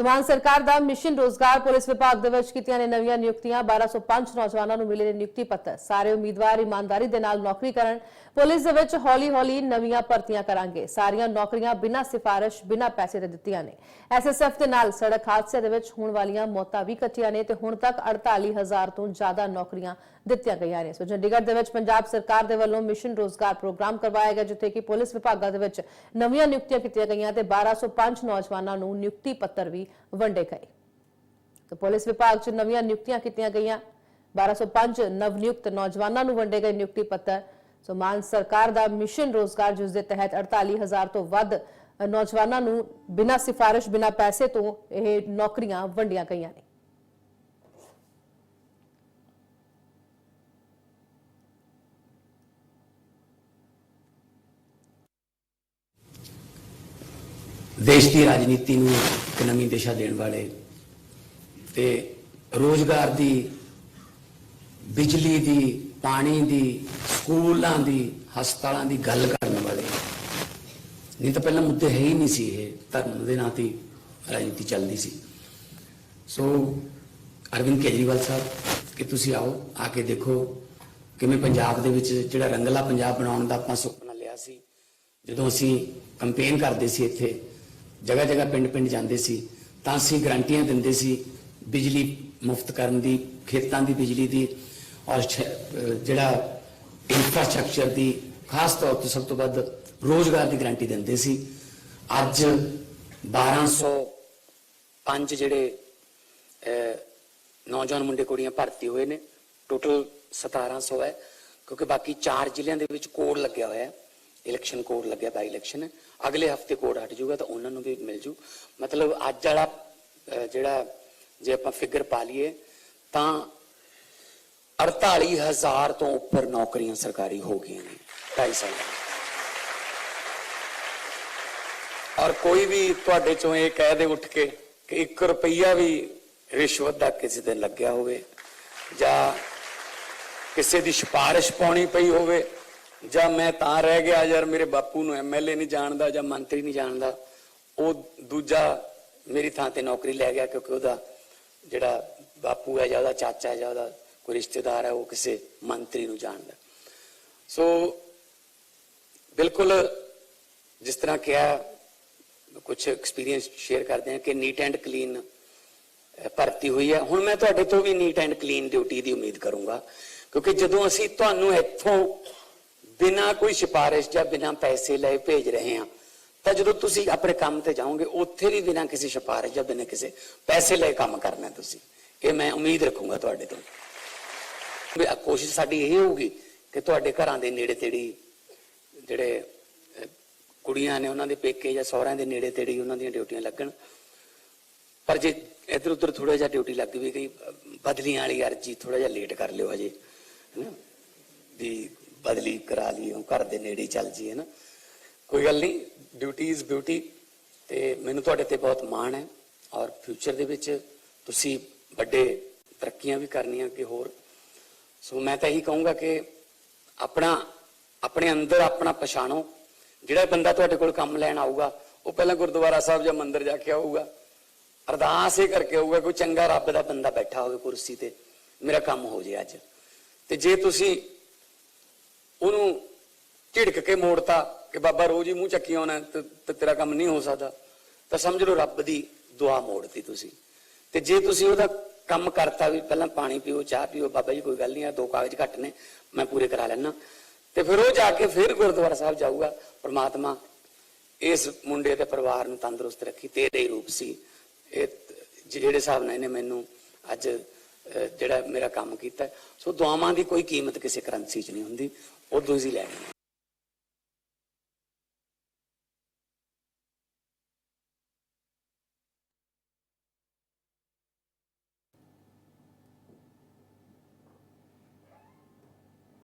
ਸਮਾਨ ਸਰਕਾਰ ਦਾ ਮਿਸ਼ਨ ਰੋਜ਼ਗਾਰ ਪੁਲਿਸ ਵਿਭਾਗ ਦੇ ਵਿੱਚ ਕੀਤੀਆਂ ਨੇ ਨਵੀਆਂ ਨਿਯੁਕਤੀਆਂ। 1205 ਨੌਜਵਾਨਾਂ ਨੂੰ ਮਿਲੇ ਨੇ ਨਿਯੁਕਤੀ ਪੱਤਰ। ਸਾਰੇ ਉਮੀਦਵਾਰ ਇਮਾਨਦਾਰੀ ਦੇ ਨਾਲ ਨੌਕਰੀ ਕਰਨ ਪੁਲਿਸ ਦੇ ਵਿੱਚ ਹੌਲੀ-ਹੌਲੀ ਨਵੀਆਂ ਭਰਤੀਆਂ ਕਰਾਂਗੇ। ਸਾਰੀਆਂ ਨੌਕਰੀਆਂ ਬਿਨਾਂ ਸਿਫਾਰਿਸ਼, ਬਿਨਾਂ ਪੈਸੇ ਦੇ ਦਿੱਤੀਆਂ ਨੇ। ਐਸਐਸਐਫ ਦੇ ਨਾਲ ਸੜਕ ਹਾਦਸੇ ਦੇ ਵਿੱਚ ਹੋਣ ਵਾਲੀਆਂ ਮੌਤਾਂ ਵੀ ਕੱਟੀਆਂ ਨੇ ਤੇ ਹੁਣ ਤੱਕ 48000 ਤੋਂ ਜ਼ਿਆਦਾ ਨੌਕਰੀਆਂ ਦਿੱਤੀਆਂ ਗਈਆਂ ਨੇ। ਸੋ ਚੰਡੀਗੜ੍ਹ ਦੇ ਵਿੱਚ ਪੰਜਾਬ ਸਰਕਾਰ ਦੇ ਵੱਲੋਂ ਮਿਸ਼ਨ ਰੋਜ਼ਗਾਰ ਪ੍ਰੋਗਰਾਮ ਕਰਵਾਇਆ ਗਿਆ, ਜਿੱਥੇ ਕਿ ਪੁਲਿਸ ਵਿਭਾਗਾਂ ਦੇ ਵਿੱਚ ਨਵੀਆਂ ਨਿਯੁਕਤੀਆਂ ਕੀਤੀਆਂ ਗਈਆਂ ਤੇ 1205 ਨੌਜਵਾਨਾਂ ਨੂੰ ਨਿਯੁਕਤੀ ਪੱਤਰ ਵੀ ਵੰਡੇ ਗਏ। ਤੇ ਪੁਲਿਸ ਵਿਭਾਗ 'ਚ ਨਵੀਆਂ ਨਿਯੁਕਤੀਆਂ ਕੀਤੀਆਂ ਗਈਆਂ। 1205 ਨਵ ਨਿਯੁਕਤ ਨੌਜਵਾਨਾਂ ਨੂੰ ਵੰਡੇ ਗਏ ਨਿਯੁਕਤੀ ਪੱਤਰ। ਸੋ ਮਾਨ ਸਰਕਾਰ ਦਾ ਮਿਸ਼ਨ ਰੋਜ਼ਗਾਰ ਜਿਸ ਦੇ ਤਹਿਤ 48000 ਤੋਂ ਵੱਧ ਨੌਜਵਾਨਾਂ ਨੂੰ ਬਿਨਾਂ ਸਿਫਾਰਿਸ਼, ਬਿਨਾਂ ਪੈਸੇ ਤੋਂ ਇਹ ਨੌਕਰੀਆਂ ਵੰਡੀਆਂ ਗਈਆਂ ਨੇ। ਦੇਸ਼ ਦੀ ਰਾਜਨੀਤੀ ਨੂੰ ਇੱਕ ਨਵੀਂ ਦਿਸ਼ਾ ਦੇਣ ਵਾਲੇ ਤੇ ਰੋਜ਼ਗਾਰ ਦੀ, ਬਿਜਲੀ ਦੀ ਪਾਣੀ ਦੀ, ਸਕੂਲਾਂ ਦੀ, ਹਸਪਤਾਲਾਂ ਦੀ ਗੱਲ ਕਰਨ ਵਾਲੇ। ਨਹੀਂ ਤਾਂ ਪਹਿਲਾਂ ਮੁੱਦੇ ਹੈ ਹੀ ਨਹੀਂ ਸੀ ਇਹ, ਧਰਮ ਦੇ ਨਾਂ ਤੇ ਰਾਜਨੀਤੀ ਚੱਲਦੀ ਸੀ। ਸੋ ਅਰਵਿੰਦ ਕੇਜਰੀਵਾਲ ਸਾਹਿਬ, ਕਿ ਤੁਸੀਂ ਆਓ, ਆ ਕੇ ਦੇਖੋ ਕਿਵੇਂ ਪੰਜਾਬ ਦੇ ਵਿੱਚ ਜਿਹੜਾ ਰੰਗਲਾ ਪੰਜਾਬ ਬਣਾਉਣ ਦਾ ਆਪਾਂ ਸੁਪਨਾ ਲਿਆ ਸੀ। ਜਦੋਂ ਅਸੀਂ ਕੰਪੇਨ ਕਰਦੇ ਸੀ ਇੱਥੇ ਜਗ੍ਹਾ ਜਗ੍ਹਾ ਪਿੰਡ ਪਿੰਡ ਜਾਂਦੇ ਸੀ, ਤਾਂ ਅਸੀਂ ਗਰੰਟੀਆਂ ਦਿੰਦੇ ਸੀ ਬਿਜਲੀ ਮੁਫਤ ਕਰਨ ਦੀ, ਖੇਤਾਂ ਦੀ ਬਿਜਲੀ ਦੀ। ਔਰ ਜਿਹੜਾ ਇਨਫਰਾਸਟ੍ਰਕਚਰ ਦੀ ਖਾਸ ਤੌਰ ਤੇ ਸਭ ਤੋਂ ਵੱਧ ਰੋਜ਼ਗਾਰ ਦੀ ਗਾਰੰਟੀ ਦਿੰਦੇ ਸੀ। ਅੱਜ 1205 ਜਿਹੜੇ ਨੌਜਵਾਨ ਮੁੰਡੇ ਕੁੜੀਆਂ ਭਰਤੀ ਹੋਏ ਨੇ ਟੋਟਲ 1700 ਹੈ, ਕਿਉਂਕਿ ਬਾਕੀ ਚਾਰ ਜ਼ਿਲ੍ਹਿਆਂ ਦੇ ਵਿੱਚ ਕੋਡ ਲੱਗਿਆ ਹੋਇਆ ਹੈ। ਇਲੈਕਸ਼ਨ ਕੋਡ ਲੱਗਿਆ ਬਾਈ ਇਲੈਕਸ਼ਨ ਹੈ ਅਗਲੇ ਹਫ਼ਤੇ ਕੋਡ ਹਟ ਜਾਊਗਾ ਤਾਂ ਉਹਨਾਂ ਨੂੰ ਵੀ ਮਿਲ ਜੂ। ਮਤਲਬ ਅੱਜ ਵਾਲਾ ਜਿਹੜਾ ਜੇ ਆਪਾਂ ਫਿਗਰ ਪਾ ਲਈਏ, ਤਾਂ 48000 ਤੋਂ ਉੱਪਰ ਨੌਕਰੀਆਂ ਸਰਕਾਰੀ ਹੋ ਗਈਆਂ ਨੇ 2.5 ਸਾਲ। ਔਰ ਕੋਈ ਵੀ ਤੁਹਾਡੇ ਚੋਂ ਇਹ ਕਹਿ ਦੇ ਉੱਠ ਕੇ ਕਿ 1 ਰੁਪਈਆ ਵੀ ਰਿਸ਼ਵਤ ਦਾ ਕਿਸੇ ਤੇ ਲੱਗਿਆ ਹੋਵੇ ਜਾਂ ਕਿਸੇ ਦੀ ਸਿਫਾਰਿਸ਼ ਪਾਉਣੀ ਪਈ ਹੋਵੇ ਜਾਂ ਮੈਂ ਤਾਂ ਰਹਿ ਗਿਆ ਯਾਰ ਮੇਰੇ ਬਾਪੂ ਨੂੰ ਐਮਐਲਏ ਨਹੀਂ ਜਾਣਦਾ ਜਾਂ ਮੰਤਰੀ ਨਹੀਂ ਜਾਣਦਾ, ਉਹ ਦੂਜਾ ਮੇਰੀ ਥਾਂ ਤੇ ਨੌਕਰੀ ਲੈ ਗਿਆ ਕਿਉਂਕਿ ਉਹਦਾ ਜਿਹੜਾ ਬਾਪੂ ਹੈ ਜਾਂ ਉਹਦਾ ਚਾਚਾ ਹੈ ਜਾਂ ਉਹਦਾ ਕੋਈ ਰਿਸ਼ਤੇਦਾਰ ਹੈ, ਉਹ ਕਿਸੇ ਮੰਤਰੀ ਨੂੰ ਜਾਣਦਾ। ਸੋ ਬਿਲਕੁਲ ਜਿਸ ਤਰ੍ਹਾਂ ਕਿਹਾ ਕੁਝ ਐਕਸਪੀਰੀਅੰਸ ਸ਼ੇਅਰ ਕਰਦੇ ਹਾਂ ਕਿ ਨੀਟ ਐਂਡ ਕਲੀਨ ਭਰਤੀ ਹੋਈ ਹੈ। ਹੁਣ ਮੈਂ ਤੁਹਾਡੇ ਤੋਂ ਵੀ ਨੀਟ ਐਂਡ ਕਲੀਨ ਡਿਊਟੀ ਦੀ ਉਮੀਦ ਕਰੂੰਗਾ, ਕਿਉਂਕਿ ਜਦੋਂ ਅਸੀਂ ਤੁਹਾਨੂੰ ਇੱਥੋਂ ਬਿਨਾਂ ਕੋਈ ਸਿਫਾਰਿਸ਼ ਜਾਂ ਬਿਨਾਂ ਪੈਸੇ ਲਏ ਭੇਜ ਰਹੇ ਹਾਂ, ਤਾਂ ਜਦੋਂ ਤੁਸੀਂ ਆਪਣੇ ਕੰਮ ਤੇ ਜਾਓਗੇ, ਉੱਥੇ ਵੀ ਬਿਨਾਂ ਕਿਸੇ ਸਿਫਾਰਿਸ਼ ਜਾਂ ਬਿਨਾਂ ਕਿਸੇ ਪੈਸੇ ਲਏ ਕੰਮ ਕਰਨਾ ਤੁਸੀਂ। ਇਹ ਮੈਂ ਉਮੀਦ ਰੱਖੂੰਗਾ ਤੁਹਾਡੇ ਤੋਂ। ਕੋਸ਼ਿਸ਼ ਸਾਡੀ ਇਹ ਹੋਊਗੀ ਕਿ ਤੁਹਾਡੇ ਘਰਾਂ ਦੇ ਨੇੜੇ ਤੇੜੀ ਜਿਹੜੇ ਕੁੜੀਆਂ ਨੇ ਉਹਨਾਂ ਦੇ ਪੇਕੇ ਜਾਂ ਸਹੁਰਿਆਂ ਦੇ ਨੇੜੇ ਤੇੜੀ ਉਹਨਾਂ ਦੀਆਂ ਡਿਊਟੀਆਂ ਲੱਗਣ। ਪਰ ਜੇ ਇੱਧਰ ਉੱਧਰ ਥੋੜਾ ਜਿਹਾ ਡਿਊਟੀ ਲੱਗ ਵੀ ਗਈ, ਬਦਲੀਆਂ ਵਾਲੀ ਅਰਜੀ ਥੋੜਾ ਜਿਹਾ ਲੇਟ ਕਰ ਲਿਓ ਅਜੇ ਹੈਨਾ? ਵੀ ਬਦਲੀ ਕਰਾ ਲਈ ਘਰ ਦੇ ਨੇੜੇ ਹੀ ਚੱਲ ਜੀ ਨਾ ਕੋਈ ਗੱਲ ਨਹੀਂ, ਡਿਊਟੀ ਇਜ਼ ਬਿਊਟੀ ਤੇ ਮੈਨੂੰ ਤੁਹਾਡੇ ਤੇ ਬਹੁਤ ਮਾਣ ਹੈ ਔਰ ਫਿਊਚਰ ਦੇ ਵਿੱਚ ਤੁਸੀਂ ਵੱਡੇ ਤਰੱਕੀਆਂ ਵੀ ਕਰਨੀਆਂ ਕਿ ਹੋਰ ਸੋ ਮੈਂ ਤਾਂ ਇਹੀ ਕਹੂੰਗਾ ਕਿ ਆਪਣਾ, ਆਪਣੇ ਅੰਦਰ ਆਪਣਾ ਪਛਾਣੋ। ਜਿਹੜਾ ਬੰਦਾ ਤੁਹਾਡੇ ਕੋਲ ਕੰਮ ਲੈਣ ਆਊਗਾ, ਉਹ ਪਹਿਲਾਂ ਗੁਰਦੁਆਰਾ ਸਾਹਿਬ ਜਾਂ ਮੰਦਿਰ ਜਾ ਕੇ ਆਊਗਾ। ਅਰਦਾਸ ਇਹ ਕਰਕੇ ਆਊਗਾ ਕੋਈ ਚੰਗਾ ਰੱਬ ਦਾ ਬੰਦਾ ਬੈਠਾ ਹੋਵੇ ਕੁਰਸੀ ਤੇ। ਮੇਰਾ ਕੰਮ ਹੋ ਜੇ ਅੱਜ। ਤੇ ਜੇ ਤੁਸੀਂ ਉਹਨੂੰ ਝਿੜਕ ਕੇ ਮੋੜਤਾ ਕਿ ਬਾਬਾ ਰੋਜ਼ ਹੀ ਮੂੰਹ ਚੱਕੀ ਆਉਣਾ ਤੇ ਤੇਰਾ ਕੰਮ ਨਹੀਂ ਹੋ ਸਕਦਾ, ਤਾਂ ਸਮਝ ਲਓ ਰੱਬ ਦੀ ਦੁਆ ਮੋੜਤੀ ਤੁਸੀਂ। ਤੇ ਜੇ ਤੁਸੀਂ ਉਹਦਾ ਕੰਮ ਕਰਤਾ ਵੀ ਪਹਿਲਾਂ ਪਾਣੀ ਪੀਓ, ਚਾਹ ਪੀਓ, ਬਾਬਾ ਜੀ ਕੋਈ ਗੱਲ ਨਹੀਂ ਆ, ਦੋ ਕਾਗਜ਼ ਘੱਟ ਨੇ, ਮੈਂ ਪੂਰੇ ਕਰਾ ਲੈਣਾ ਤੇ ਫਿਰ ਉਹ ਜਾ ਕੇ ਫਿਰ ਗੁਰਦੁਆਰਾ ਸਾਹਿਬ ਜਾਊਗਾ, ਪ੍ਰਮਾਤਮਾ ਇਸ ਮੁੰਡੇ ਦੇ ਪਰਿਵਾਰ ਨੂੰ ਤੰਦਰੁਸਤ ਰੱਖੀ, ਤੇਰੇ ਹੀ ਰੂਪ ਸੀ। ਇਹ ਜਿਹੜੇ ਹਿਸਾਬ ਨਾਲ ਇਹਨੇ ਮੈਨੂੰ ਅੱਜ ਜਿਹੜਾ ਮੇਰਾ ਕੰਮ ਕੀਤਾ, ਸੋ ਦੁਆਵਾਂ ਦੀ ਕੋਈ ਕੀਮਤ ਕਿਸੇ ਕਰੰਸੀ 'ਚ ਨਹੀਂ ਹੁੰਦੀ, ਉਦੋਂ ਹੀ ਲੈਣੀ ਹੈ